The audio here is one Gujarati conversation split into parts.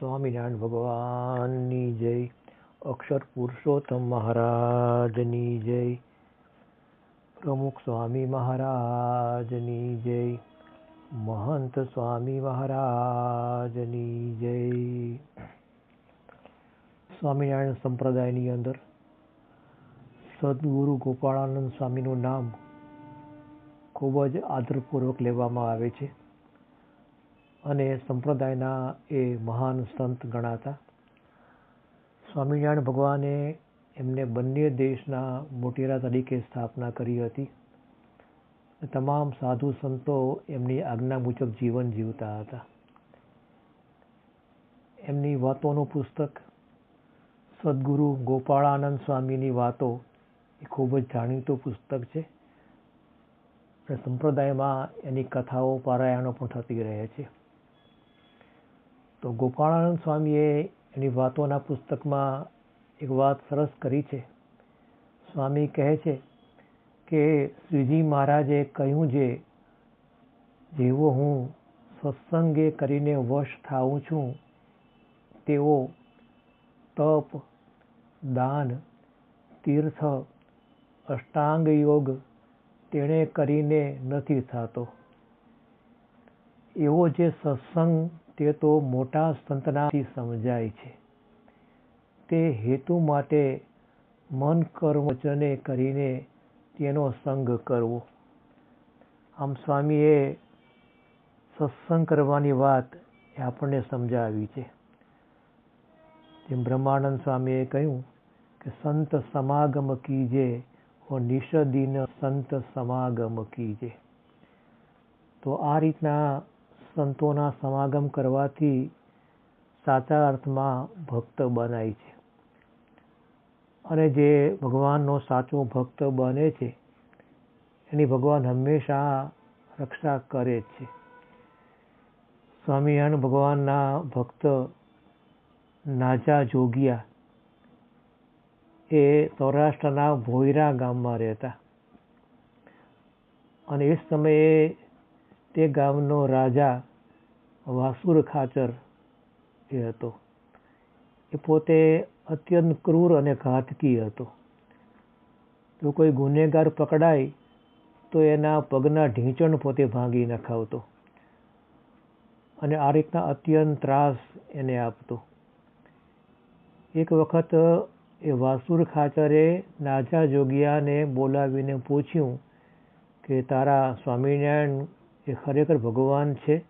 સ્વામિનારાયણ ભગવાનની જય. અક્ષર પુરુષોત્તમ મહારાજની જય. પ્રમુખ સ્વામી મહારાજની જય. મહંત સ્વામી મહારાજની જય. સ્વામિનારાયણ સંપ્રદાયની અંદર સદગુરુ ગોપાળાનંદ સ્વામીનું નામ ખૂબ જ આદરપૂર્વક લેવામાં આવે છે. અને સંપ્રદાયના એ મહાન સંત ગણાતા. સ્વામિનારાયણ ભગવાને એમને બંને દેશના મોટેરા તરીકે સ્થાપના કરી હતી. તમામ સાધુ સંતો એમની આજ્ઞા મુજબ જીવન જીવતા હતા. એમની વાતોનું પુસ્તક સદગુરુ ગોપાળાનંદ સ્વામીની વાતો એ ખૂબ જ જાણીતું પુસ્તક છે. અને સંપ્રદાયમાં એની કથાઓ પારાયણો પણ થતી રહે છે. તો ગોપાળાનંદ સ્વામીએ એની વાતોના પુસ્તકમાં એક વાત સરસ કરી છે. સ્વામી કહે છે કે શ્રીજી મહારાજે કહ્યું છે, જેવો હું સત્સંગે કરીને વશ થાઉં છું તેઓ તપ, દાન, તીર્થ અષ્ટાંગ યોગ તેણે કરીને નથી થતો. એવો જે સત્સંગ તે તો મોટા સંતનાથી સમજાય છે. તે હેતુ માટે મન કર્મ કરીને તેનો સંગ કરવો. આમ સ્વામીએ સત્સંગ કરવાની વાત એ આપણને સમજાવી છે. જેમ બ્રહ્માનંદ સ્વામીએ કહ્યું કે, સંત સમાગમ કીજે ઓ નિષદિન સંત સમાગમ કીજે તો આ રીતના સંતોના સમાગમ કરવાથી સાચા અર્થમાં ભક્ત બનાય છે. અને જે ભગવાનનો સાચો ભક્ત બને છે, એની ભગવાન હંમેશા રક્ષા કરે છે. સ્વામિનારાયણ ભગવાનના ભક્ત નાજા જોગિયા એ સૌરાષ્ટ્રના ભોયરા ગામમાં રહેતા. અને એ સમયે તે ગામનો રાજા વાસુર ખાચર એ હતો. એ પોતે અત્યંત ક્રૂર અને ઘાતકી હતો. જો કોઈ ગુનેગાર પકડાય, તો એના પગના ઢીંચણ પોતે ભાંગી નખાવતો અને આ રીતના અત્યંત ત્રાસ એને આપતો. એક વખત એ વાસુર ખાચરે નાજા જોગિયાને બોલાવીને પૂછ્યું કે, તારા સ્વામિનારાયણ એ ખરેખર ભગવાન છે?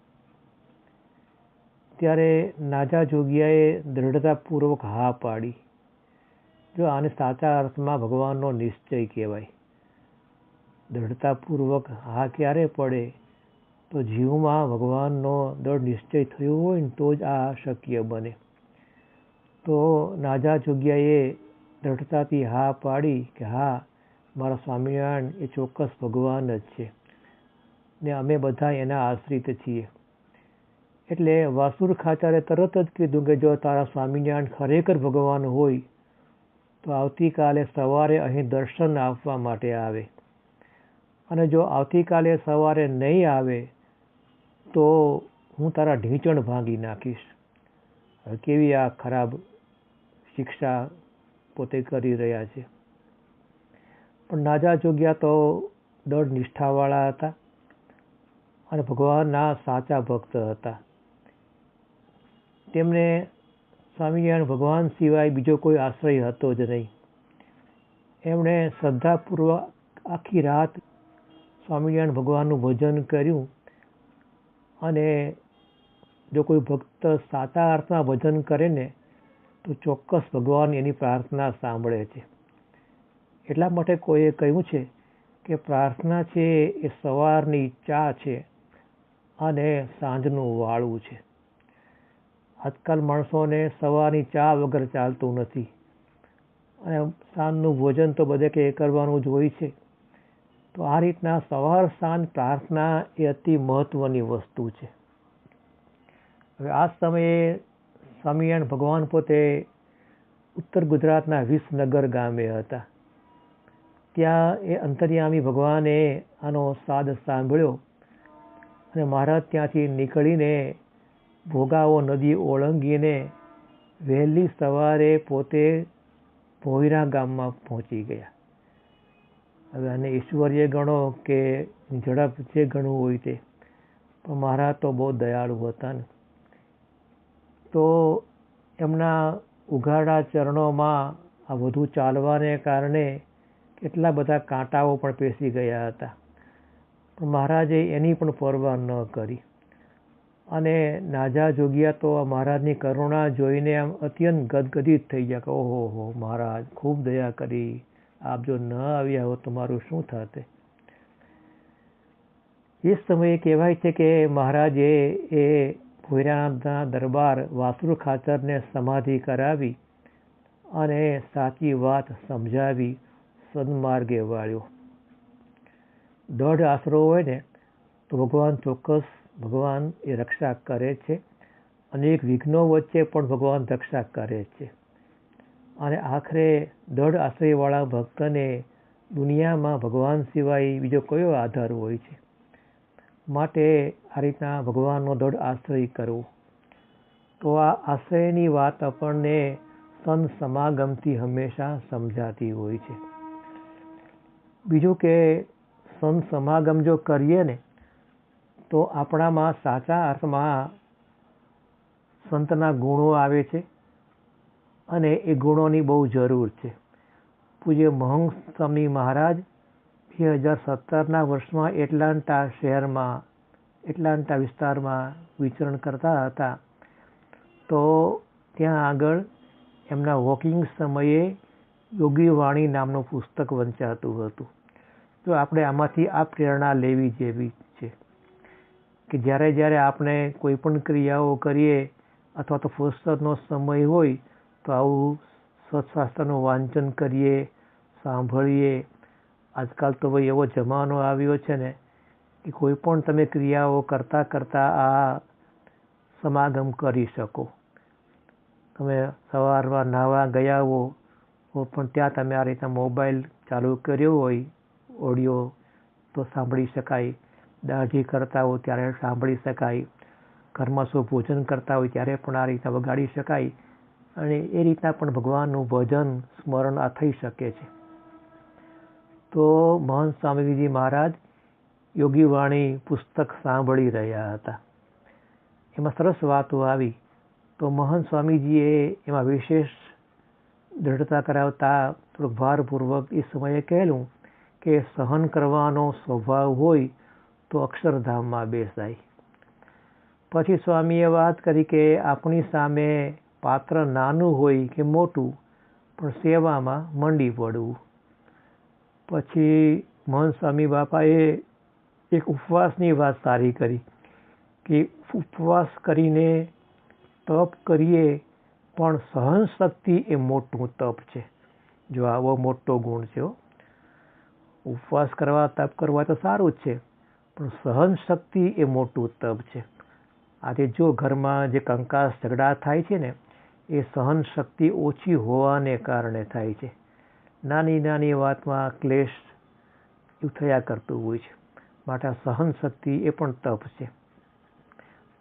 ત્યારે નાજા જોગિયાએ દ્રઢતાપૂર્વક હા પાડી. જો આને સાચા અર્થમાં ભગવાનનો નિશ્ચય કહેવાય. દ્રઢતાપૂર્વક હા ક્યારે પડે? તો જીવમાં ભગવાનનો દ્રઢ નિશ્ચય થયો હોય ને તો જ આ શક્ય બને. તો નાજા જોગ્યાએ દ્રઢતાથી હા પાડી કે હા, મારા સ્વામિનારાયણ એ ચોક્કસ ભગવાન જ છે ને અમે બધા એના આશ્રિત છીએ. એટલે વાસુર ખાચારે તરત જ કીધું કે જો તારા સ્વામિનારાયણ ખરેખર ભગવાન હોય, તો આવતીકાલે સવારે અહીં દર્શન આપવા માટે આવે. અને જો આવતીકાલે સવારે નહીં આવે, તો હું તારા ઢીંચણ ભાંગી નાખીશ. કેવી આ ખરાબ શિક્ષા પોતે કરી રહ્યા છે? પણ નાજા જોગ્યા તો દળ નિષ્ઠાવાળા હતા અને ભગવાનના સાચા ભક્ત હતા. તેમને સ્વામિનારાયણ ભગવાન સિવાય બીજો કોઈ આશ્રય હતો જ નહીં. એમણે શ્રદ્ધાપૂર્વક આખી રાત સ્વામિનારાયણ ભગવાનનું ભજન કર્યું અને જો કોઈ ભક્ત સાતા અર્થમાં ભજન કરે ને, તો ચોક્કસ ભગવાન એની પ્રાર્થના સાંભળે છે. એટલા માટે કોઈએ કહ્યું છે કે પ્રાર્થના છે એ સવારની ચા છે અને સાંજનું વાળું છે. આજકાલ માણસોને સવારની ચા વગર ચાલતું નથી. અને સાંજનું ભોજન તો બધે કે કરવાનું જ હોય છે. તો આ રીતના સવાર સાંજ પ્રાર્થના એ અતિ મહત્વની વસ્તુ છે. હવે આ સમયે સ્વામિનારાયણ ભગવાન પોતે ઉત્તર ગુજરાતના વિસનગર ગામે હતા. ત્યાં એ અંતર્યામી ભગવાને આનો સાદ સાંભળ્યો અને મહારાજ ત્યાંથી નીકળીને ભોગાવો નદી ઓળંગીને વહેલી સવારે પોતે ભોયરા ગામમાં પહોંચી ગયા. હવે આને ઈશ્વર્ય ગણો કે ઝડપ જે ગણવું હોય તે, પણ મહારાજ તો બહુ દયાળુ હતા ને. તો એમના ઉઘાડા ચરણોમાં આ વધુ ચાલવાને કારણે કેટલા બધા કાંટાઓ પણ પેસી ગયા હતા. પણ મહારાજે એની પણ પરવા ન કરી. અને નાજા જોગ્યા તો આ મહારાજની કરુણા જોઈને આમ અત્યંત ગદગદિત થઈ ગયા કે, ઓહો, હો, મહારાજ, ખૂબ દયા કરી. આપ જો ન આવ્યા હો તો મારું શું થતે એ સમયે કહેવાય છે કે મહારાજે એ ભોયરાના દરબાર વાસુ ખાચરને સમાધિ કરાવી અને સાચી વાત સમજાવી સન્માર્ગે વાળ્યો. દઢ આશરો હોય ને, તો ભગવાન ચોક્કસ ભગવાન એ રક્ષા કરે છે અનેક વિઘ્નો વચ્ચે પણ ભગવાન રક્ષા કરે છે. અને આખરે દઢ આશ્રયવાળા ભક્તને દુનિયામાં ભગવાન સિવાય બીજો કયો આધાર હોય છે? માટે આ રીતના ભગવાનનો દઢ આશ્રય કરવો. તો આ આશ્રયની વાત આપણને સંત સમાગમથી હંમેશા સમજાતી હોય છે. બીજું કે સંત સમાગમ જો કરીએ ને તો આપણામાં સાચા અર્થમાં સંતના ગુણો આવે છે અને એ ગુણોની બહુ જરૂર છે. પૂજ્ય મહંગ સ્વામી મહારાજ બે હજાર સત્તરના વર્ષમાં એટલાન્ટા શહેરમાં, એટલાન્ટા વિસ્તારમાં વિચરણ કરતા હતા. તો ત્યાં આગળ એમના વોકિંગ સમયે યોગી વાણી નામનું પુસ્તક વંચાતું હતું. તો આપણે આમાંથી આ પ્રેરણા લેવી જેવી કે જ્યારે જ્યારે આપણે કોઈ પણ ક્રિયાઓ કરીએ અથવા તો ફુરસદનો સમય હોય તો આવું સત્શાસ્ત્રનું વાંચન કરીએ, સાંભળીએ. આજકાલ તો ભાઈ એવો જમાનો આવ્યો છે ને કે કોઈ પણ તમે ક્રિયાઓ કરતાં કરતાં આ સમાગમ કરી શકો. તમે સવારમાં નાહવા ગયા હો પણ ત્યાં તમે આ રીતના મોબાઈલ ચાલુ કર્યો હોય, ઓડિયો તો સાંભળી શકાય. દાઢી કરતા હોય ત્યારે સાંભળી શકાય. ઘરમાં શું ભોજન કરતા હોય ત્યારે પણ આ રીતના વગાડી શકાય અને એ રીતના પણ ભગવાનનું ભજન સ્મરણ આ થઈ શકે છે. તો મહંત સ્વામીજી મહારાજ યોગીવાણી પુસ્તક સાંભળી રહ્યા હતા. એમાં સરસ વાતો આવી. તો મહંત સ્વામીજીએ એમાં વિશેષ દ્રઢતા કરાવતા થોડુંક ભારપૂર્વક એ સમયે કહેલું કે સહન કરવાનો સ્વભાવ હોય તો અક્ષરધામમાં બેસાય. પછી સ્વામીએ વાત કરી કે આપણી સામે પાત્ર નાનું હોય કે મોટું, પણ સેવામાં મંડી પડવું. પછી મોહન સ્વામી બાપાએ એક ઉપવાસની વાત સારી કરી કે ઉપવાસ કરીને તપ કરીએ, પણ સહન શક્તિ એ મોટું તપ છે. જો આવો મોટો ગુણ છે ઉપવાસ કરવા, તપ કરવા તો સારું જ છે. પણ સહન શક્તિ એ મોટું તપ છે. આજે જો ઘરમાં જે કંકાસ ઝઘડા થાય છે ને, એ સહન શક્તિ ઓછી હોવાને કારણે થાય છે. નાની નાની વાતમાં ક્લેશ થયા કરતું હોય છે. માટે સહન શક્તિ એ પણ તપ છે.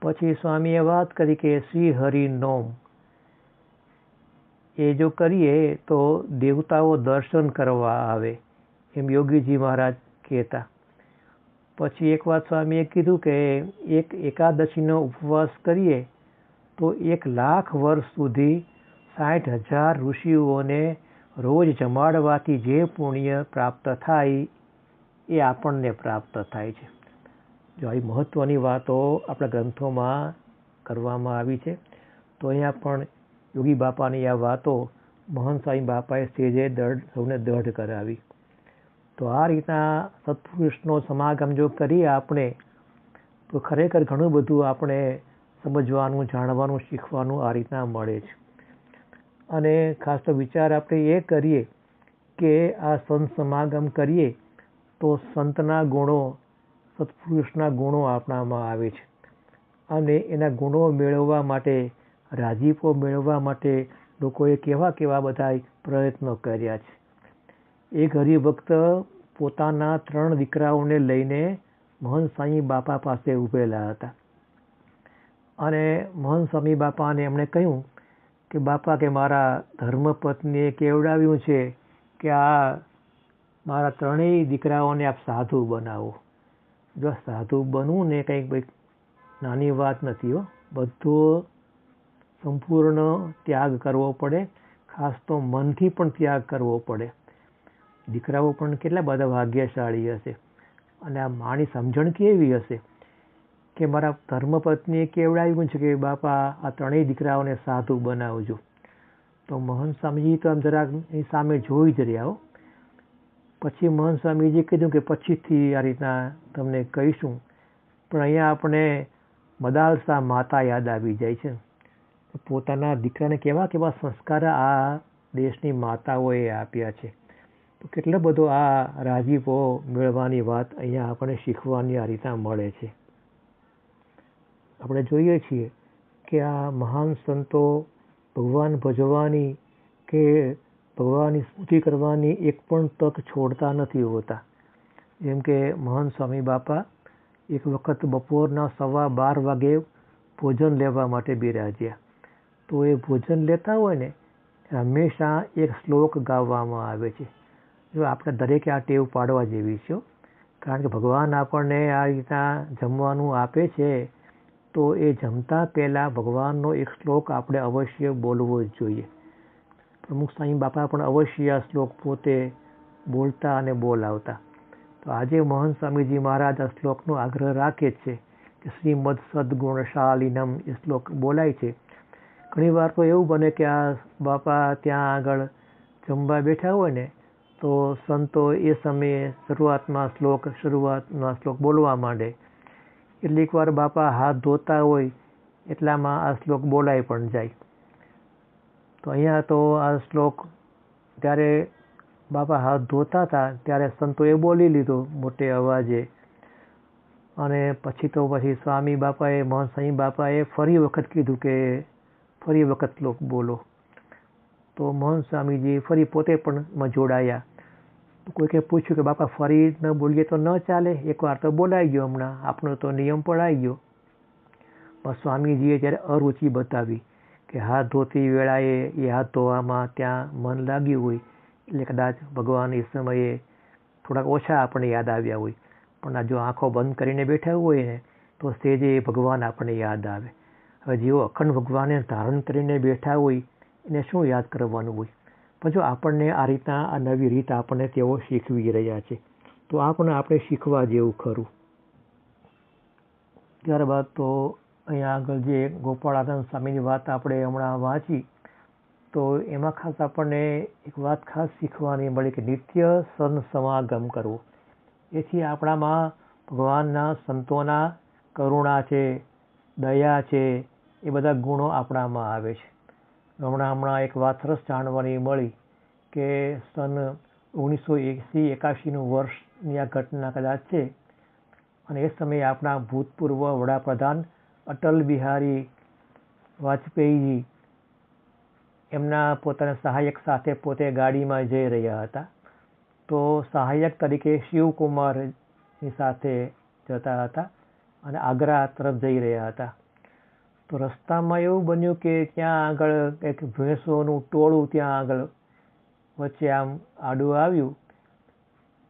પછી સ્વામીએ વાત કરી કે શ્રી હરિ નોમ. એ જો કરીએ તો દેવતાઓ દર્શન કરવા આવે એમ યોગીજી મહારાજ કહેતા. પછી એક વાત સ્વામીએ કીધું કે એક એકાદશીનો ઉપવાસ કરીએ, તો એક લાખ વર્ષ સુધી સાઠ હજાર ઋષિઓને રોજ જમાડવાથી જે પુણ્ય પ્રાપ્ત થાય એ આપણને પ્રાપ્ત થાય છે. જો આવી મહત્ત્વની વાતો આપણા ગ્રંથોમાં કરવામાં આવી છે, તો અહીંયા પણ યોગી બાપાની આ વાતો મહંત સ્વામી બાપાએ સ્ટેજે દઢ સૌને દઢ કરાવી. તો આ રીતના સત્પુરુષનો સમાગમ જો કરીએ આપણે, તો ખરેખર ઘણું બધું આપણે સમજવાનું, જાણવાનું, શીખવાનું આ રીતના મળે છે. અને ખાસ તો વિચાર આપણે એ કરીએ કે આ સંત સમાગમ કરીએ તો સંતના ગુણો, સત્પુરુષના ગુણો આપણામાં આવે છે. અને એના ગુણો મેળવવા માટે, રાજીપો મેળવવા માટે લોકોએ કેવા કેવા બધા પ્રયત્નો કર્યા છે. એક હરિભક્ત પોતાના ત્રણ દીકરાઓને લઈને મહંત સ્વામી બાપા પાસે ઊભેલા હતા. અને મહંત સ્વામી બાપાને એમણે કહ્યું કે, બાપા, કે મારા ધર્મપત્નીએ કેવડાવ્યું છે કે આ મારા ત્રણેય દીકરાઓને આપ સાધુ બનાવો. જો સાધુ બનવું ને કંઈક ભાઈ નાની વાત નથી હો. બધો સંપૂર્ણ ત્યાગ કરવો પડે. ખાસ તો મનથી પણ ત્યાગ કરવો પડે. દીકરાઓ પણ કેટલા બધા ભાગ્યશાળી હશે? અને આ માની સમજણ કેવી હશે? કે મારા ધર્મપત્નીએ કેવડાવ્યું છે કે, બાપા, આ ત્રણેય દીકરાઓને સાધુ બનાવજો. તો મોહન સ્વામીજી તો આમ જરાક એની સામે જોઈ જ રહ્યા હો. પછી મોહન સ્વામીજીએ કીધું કે, પછીથી આ રીતના તમને કહીશું. પણ અહીંયા આપણે મદાલસા માતા યાદ આવી જાય છે. પોતાના દીકરાને કેવા કેવા સંસ્કાર આ દેશની માતાઓએ આપ્યા છે. તો કેટલો બધો આ રાજીપો મેળવવાની વાત અહીંયા આપણને શીખવાની આ રીતના મળે છે. આપણે જોઈએ છીએ કે આ મહાન સંતો ભગવાન ભજવાની કે ભગવાનની સ્તુતિ કરવાની એક પણ તક છોડતા નથી હોતા. જેમ કે મહાન સ્વામી બાપા એક વખત બપોરના સવા બાર વાગે ભોજન લેવા માટે બિરાજ્યા. તો એ ભોજન લેતા હોય ને હંમેશા એક શ્લોક ગાવામાં આવે છે. જો આપણે દરેકે આ ટેવ પાડવા જેવી છે, કારણ કે ભગવાન આપણને આ રીતના જમવાનું આપે છે, તો એ જમતા પહેલાં ભગવાનનો એક શ્લોક આપણે અવશ્ય બોલવો જ જોઈએ. પ્રમુખ સ્વામી બાપા પણ અવશ્ય આ શ્લોક પોતે બોલતા અને બોલાવતા. તો આજે મોહન સ્વામીજી મહારાજ આ શ્લોકનો આગ્રહ રાખે છે કે શ્રીમદ સદગુણશાલિનમ એ શ્લોક બોલાય છે. ઘણીવાર તો એવું બને કે આ બાપા ત્યાં આગળ જમવા બેઠા હોય ને તો સંતો એ સમયે શરૂઆતમાં શ્લોક શરૂઆતમાં શ્લોક બોલવા માંડે. કેટલીક વાર બાપા હાથ ધોતા હોય એટલામાં આ શ્લોક બોલાય પણ જાય. તો અહીંયા તો આ શ્લોક ત્યારે બાપા હાથ ધોતા હતા, ત્યારે સંતોએ બોલી લીધો મોટે અવાજે. અને પછી તો પછી સ્વામી બાપાએ મહંત સ્વામી બાપાએ ફરી વખત કીધું કે ફરી વખત શ્લોક બોલો. તો મોહન સ્વામીજી ફરી પોતે પણ જોડાયા કોઈકે પૂછ્યું કે, બાપા, ફરી ન બોલીએ તો ન ચાલે. એકવાર તો બોલાઈ ગયો હમણાં. આપણો તો નિયમ પડાઈ ગયો. પણ સ્વામીજીએ જ્યારે અરુચિ બતાવી કે હાથ ધોતી વેળાએ એ હાથ ધોવામાં ત્યાં મન લાગ્યું હોય. એટલે કદાચ ભગવાન એ સમયે થોડાક ઓછા આપણને યાદ આવ્યા હોય. પણ જો આંખો બંધ કરીને બેઠા હોય ને, તો સેજે ભગવાન આપણને યાદ આવે. હવે જેઓ અખંડ ભગવાને ધારણ કરીને બેઠા હોય, એને શું યાદ કરવાનું હોય? પણ જો આપણને આ રીતના, આ નવી રીત આપણને તેઓ શીખવી રહ્યા છે, તો આ પણ આપણે શીખવા જેવું ખરું. ત્યારબાદ તો અહીંયા આગળ જે ગોપાળાનંદ સ્વામીની વાત આપણે હમણાં વાંચી, તો એમાં ખાસ આપણને એક વાત ખાસ શીખવાની મળી કે નિત્ય સન સમાગમ કરવો. એથી આપણામાં ભગવાનના સંતોના કરુણા છે, દયા છે, એ બધા ગુણો આપણામાં આવે છે. હમણાં હમણાં એક વાત જાણવાની મળી કે સન ઓગણીસો એંસી એકાશીનું વર્ષની આ ઘટના કદાચ છે. અને એ સમયે આપણા ભૂતપૂર્વ વડાપ્રધાન અટલ બિહારી વાજપેયીજી એમના પોતાના સહાયક સાથે પોતે ગાડીમાં જઈ રહ્યા હતા. તો સહાયક તરીકે શિવકુમારની સાથે જતા હતા અને આગ્રા તરફ જઈ રહ્યા હતા. તો રસ્તામાં એવું બન્યું કે ત્યાં આગળ એક ભેંસોનું ટોળું ત્યાં આગળ વચ્ચે આમ આડું આવ્યું.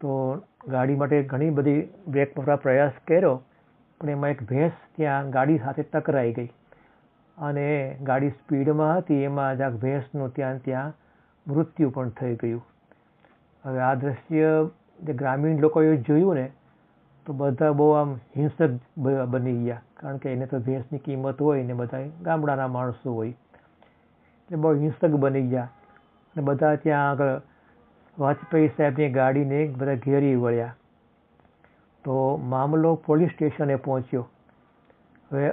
તો ગાડી માટે ઘણી બધી બ્રેક મારવા પ્રયાસ કર્યો, પણ એમાં એક ભેંસ ત્યાં ગાડી સાથે ટકરાઈ ગઈ. અને ગાડી સ્પીડમાં હતી, એમાં જરાક ભેંસનું ત્યાં ત્યાં મૃત્યુ પણ થઈ ગયું. હવે આ દ્રશ્ય જે ગ્રામીણ લોકોએ જોયું ને, તો બધા બહુ આમ હિંસક બની ગયા. કારણ કે એને તો ભેંસની કિંમત હોય ને બધા ગામડાના માણસો હોય. એટલે બહુ હિંસક બની ગયા. અને બધા ત્યાં આગળ વાજપેયી સાહેબની ગાડીને બધા ઘેરી વળ્યા. તો મામલો પોલીસ સ્ટેશને પહોંચ્યો. હવે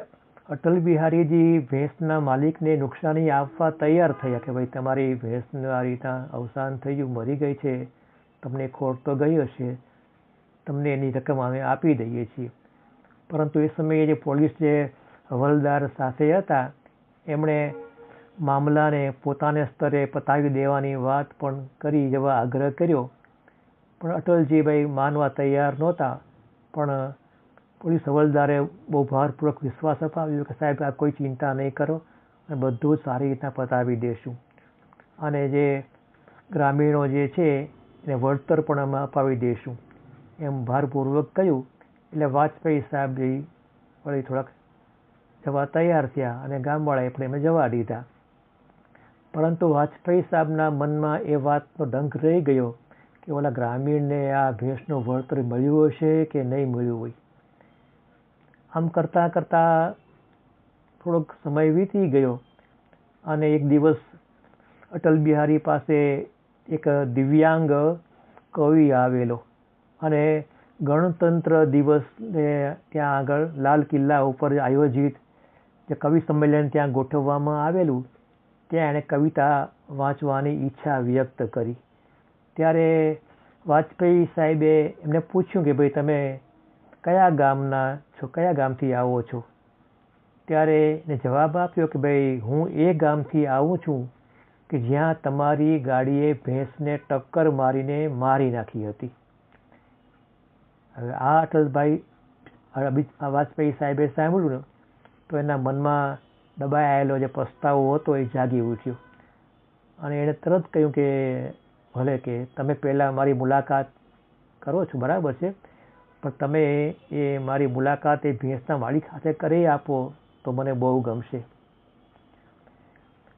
અટલ બિહારીજી ભેંસના માલિકને નુકસાની આપવા તૈયાર થયા કે ભાઈ તમારી ભેંસનું આ રીતના અવસાન થયું મરી ગઈ છે, તમને ખોટ તો ગઈ હશે, તમને એની રકમ અમે આપી દઈએ છીએ. પરંતુ એ સમયે જે પોલીસ જે હવલદાર સાથે હતા, એમણે મામલાને પોતાને સ્તરે પતાવી દેવાની વાત પણ કરી જવા આગ્રહ કર્યો. પણ અટલજીભાઈ માનવા તૈયાર નહોતા, પણ પોલીસ હવલદારે બહુ ભારપૂર્વક વિશ્વાસ અપાવ્યો કે સાહેબ, આ કોઈ ચિંતા નહીં કરો, અને બધું જ સારી રીતના પતાવી દેશું. અને જે ગ્રામીણો જે છે, એને વળતર પણ અમે અપાવી દઈશું એમ ભારપૂર્વક કહ્યું. એટલે વાજપેયી સાહેબ વળી થોડાક જવા તૈયાર થયા અને ગામવાળાએ પણ એમને જવા દીધા. પરંતુ વાજપેયી સાહેબના મનમાં એ વાતનો ડંખ રહી ગયો કે ઓલા ગ્રામીણને આ ભેંસનું વળતર મળ્યું હશે કે નહીં મળ્યું હોય. આમ કરતાં કરતાં થોડોક સમય વીતી ગયો અને એક દિવસ અટલ બિહારી પાસે એક દિવ્યાંગ કવિ આવેલો અને ગણતંત્ર દિવસને ત્યાં આગળ લાલ કિલ્લા ઉપર આયોજિત જે કવિ સંમેલન ત્યાં ગોઠવવામાં આવેલું, ત્યાં એણે કવિતા વાંચવાની ઈચ્છા વ્યક્ત કરી. ત્યારે વાજપેયી સાહેબે એમને પૂછ્યું કે ભાઈ તમે કયા ગામના છો, કયા ગામથી આવો છો? ત્યારે એને જવાબ આપ્યો કે ભાઈ હું એ ગામથી આવું છું કે જ્યાં તમારી ગાડીએ ભેંસને ટક્કર મારીને મારી નાખી હતી. હવે આ અટલભાઈ વાજપેયી સાહેબે સાંભળ્યું તો એના મનમાં દબાયેલો જે પસ્તાવો હતો એ જાગી ઉઠ્યો. અને એણે તરત કહ્યું કે, ભલે કે તમે પહેલાં મારી મુલાકાત કરો છો, બરાબર છે, પણ તમે એ મારી મુલાકાત એ ભેંસના વાડી ખાતે કરી આપો, તો મને બહુ ગમશે.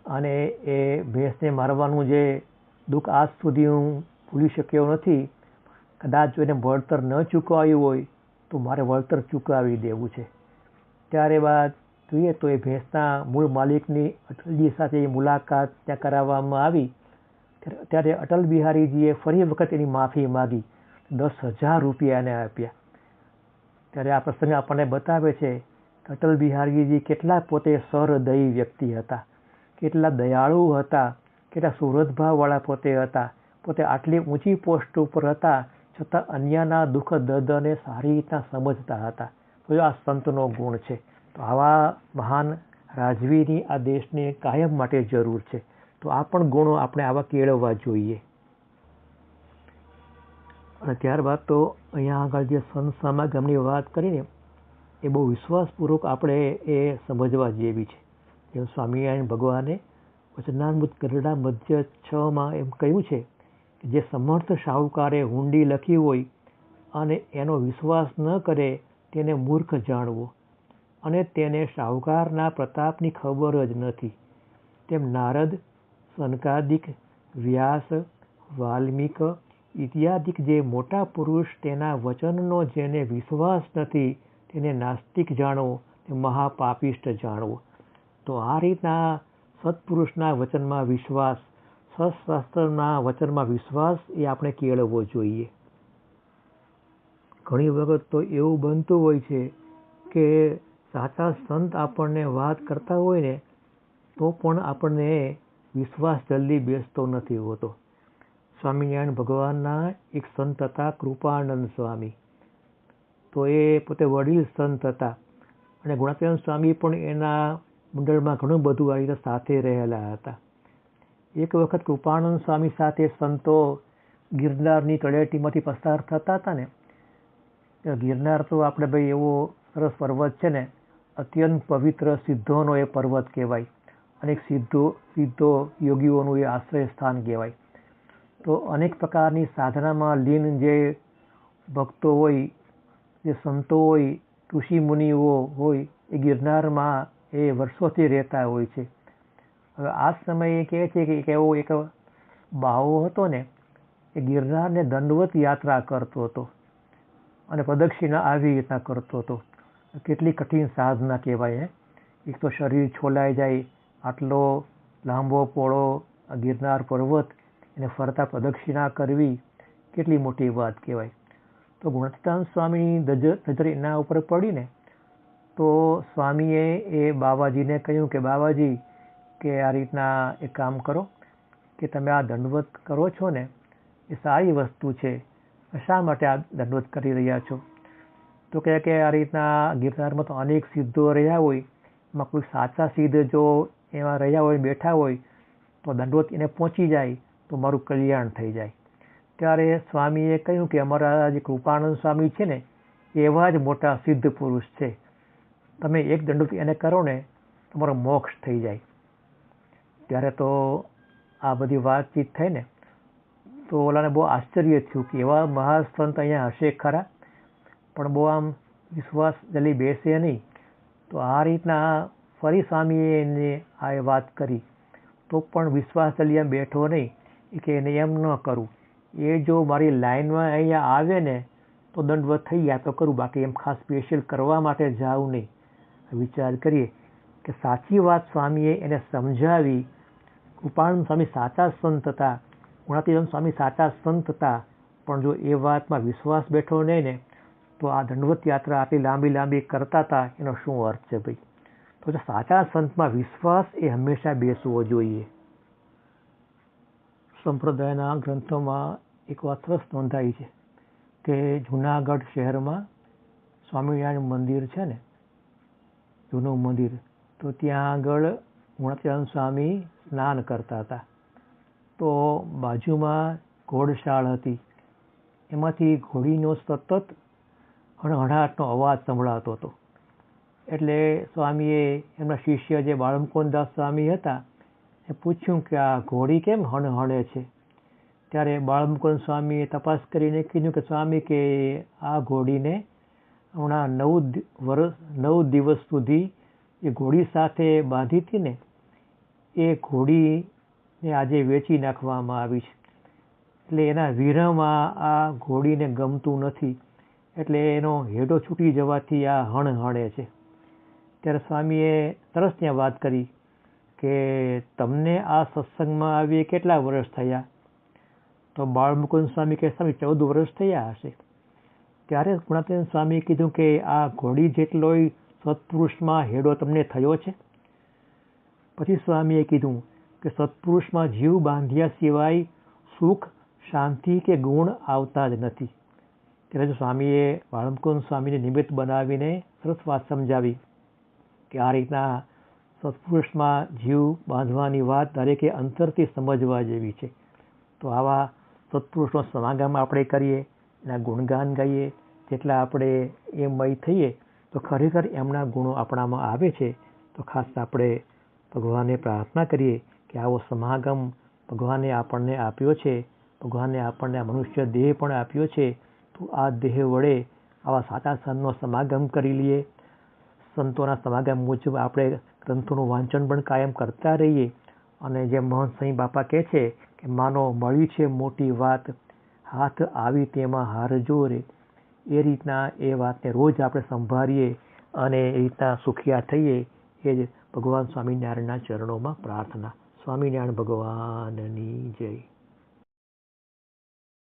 અને એ ભેંસને મારવાનું જે દુઃખ આજ સુધી હું ભૂલી શક્યો નથી કદાચ જો એને વળતર ન ચૂકવાયું હોય, તો મારે વળતર ચૂકવાવી દેવું છે. ત્યારે બાદ જોઈએ તો એ ભેંસના મૂળ માલિકની અટલજી સાથે મુલાકાત ત્યાં કરાવવામાં આવી. ત્યારે અટલ બિહારીજીએ ફરી વખત એની માફી માગી. દસ હજાર રૂપિયા એને આપ્યા. ત્યારે આ પ્રસંગ આપણને બતાવે છે કે અટલ બિહારીજી કેટલા પોતે સહૃદયી વ્યક્તિ હતા. કેટલા દયાળુ હતા. કેટલા સુરતભાવવાળા પોતે હતા. પોતે આટલી ઊંચી પોસ્ટ ઉપર હતા. છતાં અન્યના દુઃખ દર્દને સારી રીતના સમજતા હતા. તો આ સંતનો ગુણ છે, તો આવા મહાન રાજવીની આ દેશને કાયમ માટે જરૂર છે. તો આ પણ ગુણો આપણે આવા કેળવવા જોઈએ. અને ત્યારબાદ તો અહીંયા આગળ જે સંત સમાગમની વાત કરીને, એ બહુ વિશ્વાસપૂર્વક આપણે એ સમજવા જેવી છે. જેમ સ્વામિનારાયણ ભગવાને વચનામૃત ગરડા મધ્ય છમાં એમ કહ્યું છે જે સમર્થ શાહુકારે હુંડી લખી હોય અને એનો વિશ્વાસ ન કરે તેને મૂર્ખ જાણવો. અને તેને શાહુકારના પ્રતાપની ખબર જ નથી. તેમ નારદ, સનકાદિક, વ્યાસ, વાલ્મિક ઇત્યાદિક જે મોટા પુરુષ તેના વચનનો જેને વિશ્વાસ નથી તેને નાસ્તિક જાણવો તે મહાપાપિષ્ટ જાણવો. તો આ રીતના સત્પુરુષના વચનમાં વિશ્વાસ સત્શાસ્ત્રના વચનમાં વિશ્વાસ એ આપણે કેળવવો જોઈએ. ઘણી વખત તો એવું બનતું હોય છે કે સાચા સંત આપણને વાત કરતા હોય ને, તો પણ આપણને વિશ્વાસ જલ્દી બેસતો નથી હોતો. સ્વામિનારાયણ ભગવાનના એક સંત હતા કૃપાનંદ સ્વામી. તો એ પોતે વડીલ સંત હતા અને ગુણાતીનંદ સ્વામી પણ એના મંડળમાં ઘણું બધું આ રીતે સાથે રહેલા હતા. એક વખત કૃપાનંદ સ્વામી સાથે સંતો ગિરનારની તળેટીમાંથી પસાર થતા હતા ને ગિરનાર તો આપણે ભાઈ એવો સરસ પર્વત છે ને, અત્યંત પવિત્ર સિદ્ધોનો એ પર્વત કહેવાય અનેક સિદ્ધો સિદ્ધો યોગીઓનું એ આશ્રય સ્થાન કહેવાય. તો અનેક પ્રકારની સાધનામાં લીન જે ભક્તો હોય, જે સંતો હોય, ઋષિ મુનિઓ હોય, એ ગિરનારમાં એ વર્ષોથી રહેતા હોય છે. હવે આ સમયે કહે છે કે એક એવો એક બાહો હતો ને, એ ગિરનારને દંડવત યાત્રા કરતો હતો અને પ્રદક્ષિણા આવી રીતના કરતો હતો. કેટલી કઠિન સાધના કહેવાય એક તો શરીર છોલાઈ જાય, આટલો લાંબો પોળો ગિરનાર પર્વત, એને ફરતા પ્રદક્ષિણા કરવી કેટલી મોટી વાત કહેવાય. તો ગુણતાન સ્વામીની નજર એના ઉપર પડીને, તો સ્વામીએ એ બાબાજીને કહ્યું કે બાબાજી કે આ રીતના એક કામ કરો કે તમે આ દંડવત કરો છો ને, એ સારી વસ્તુ છે. શા માટે આ દંડવત કરી રહ્યા છો? તો કહે કે આ રીતના ગિરનારમાં તો અનેક સિદ્ધો રહ્યા હોય, એમાં કોઈ સાચા સિદ્ધ જો એમાં રહ્યા હોય, બેઠા હોય, તો દંડવત એને પહોંચી જાય, તો મારું કલ્યાણ થઈ જાય. ત્યારે સ્વામીએ કહ્યું કે અમારા જે કૃપાનંદ સ્વામી છે ને એવા જ મોટા સિદ્ધ પુરુષ છે. તમે એક દંડોત એને કરો ને, તમારો મોક્ષ થઈ જાય. ત્યારે તો આ બધી વાતચીત થઈ ને, તો ઓલાને બહુ આશ્ચર્ય થયું કે એવા મહાસંત અહીંયા હશે ખરા. પણ બહુ આમ વિશ્વાસ જલ્દી બેસે નહીં. તો આ રીતના ફરી સ્વામીએ એને આ વાત કરી. તો પણ વિશ્વાસ જલ્દી એમ બેઠો નહીં કે એને એમ ન કરું. એ જો મારી લાઈનમાં અહીંયા આવે ને, તો દંડવત થઈ ગયા તો કરું. બાકી એમ ખાસ સ્પેશિયલ કરવા માટે જાઉં નહીં. વિચાર કરીએ કે સાચી વાત સ્વામીએ એને સમજાવી કૃપાનંદ સ્વામી સાચા સંત હતા ગુણાતીનંદ સ્વામી સાચા સંત હતા, પણ જો એ વાતમાં વિશ્વાસ બેઠો નહીં ને, તો આ દંડવત યાત્રા આટલી લાંબી લાંબી કરતા હતા, એનો શું અર્થ છે ભાઈ? તો સાચા સંતમાં વિશ્વાસ એ હંમેશા બેસવો જોઈએ. સંપ્રદાયના ગ્રંથોમાં એક વાત સરસ નોંધાઈ છે કે જુનાગઢ શહેરમાં સ્વામિનારાયણ મંદિર છે ને, જૂનું મંદિર, તો ત્યાં આગળ ગુણાતીનંદ સ્વામી સ્નાન કરતા હતા. તો બાજુમાં ઘોડશાળ હતી. એમાંથી ઘોડીનો સતત હણહણાટનો અવાજ સંભળાતો હતો. એટલે સ્વામીએ એમના શિષ્ય જે બાળમકોનદાસ સ્વામી હતા, એ પૂછ્યું કે આ ઘોડી કેમ હણહણે છે? ત્યારે બાળમુકુંદ સ્વામીએ તપાસ કરીને કીધું કે સ્વામી કે આ ઘોડીને હમણાં નવ વર્ષ નવ દિવસ સુધી એ ઘોડી સાથે બાંધી હતી ને એ ઘોડીને આજે વેચી નાખવામાં આવી છે. એટલે એના વિરહમાં આ ઘોડીને ગમતું નથી. એટલે એનો હેડો છૂટી જવાથી આ હણ હણે છે. ત્યારે સ્વામીએ સરસ ત્યાં વાત કરી કે તમને આ સત્સંગમાં આવીએ કેટલા વર્ષ થયા? તો બાળમુકુંદ સ્વામી કે સ્વામી ચૌદ વર્ષ થયા હશે. ત્યારે ગુણાતીન સ્વામી કીધું કે, આ ઘોડી જેટલોય સત્પુરુષમાં હેડો તમને થયો છે? પછી સ્વામીએ કીધું કે સત્પુરુષમાં જીવ બાંધ્યા સિવાય સુખ, શાંતિ કે ગુણ આવતા જ નથી. ત્યારે સ્વામીએ વાળમકુંદ સ્વામીને નિમિત્ત બનાવીને સરસ વાત સમજાવી કે આ રીતના સત્પુરુષમાં જીવ બાંધવાની વાત દરેકે અંતરથી સમજવા જેવી છે. તો આવા સત્પુરુષનો સમાગમ આપણે કરીએ, એના ગુણગાન ગાઈએ, જેટલા આપણે એ મય થઈએ, તો ખરેખર એમના ગુણો આપણામાં આવે છે, તો ખાસ આપણે ભગવાનને પ્રાર્થના કરીએ કે આવો સમાગમ ભગવાને આપણને આપ્યો છે, ભગવાને આપણને મનુષ્ય દેહ પણ આપ્યો છે, તો આ દેહ વડે આવા સાચા સંતનો સમાગમ કરી લઈએ. સંતોના સમાગમ મુજબ આપણે ગ્રંથોનું વાંચન પણ કાયમ કરતા રહીએ. અને જે મહંત સિંહ બાપા કહે છે કે, માનો મળી છે મોટી વાત, હાથ આવી તેમાં હાર જોરે. એ રીતના એ વાતને રોજ આપણે સંભાળીએ અને એ રીતના સુખિયા થઈએ. એ જ ભગવાન સ્વામિનારાયણના ચરણોમાં પ્રાર્થના. સ્વામિનારાયણ ભગવાનની જય.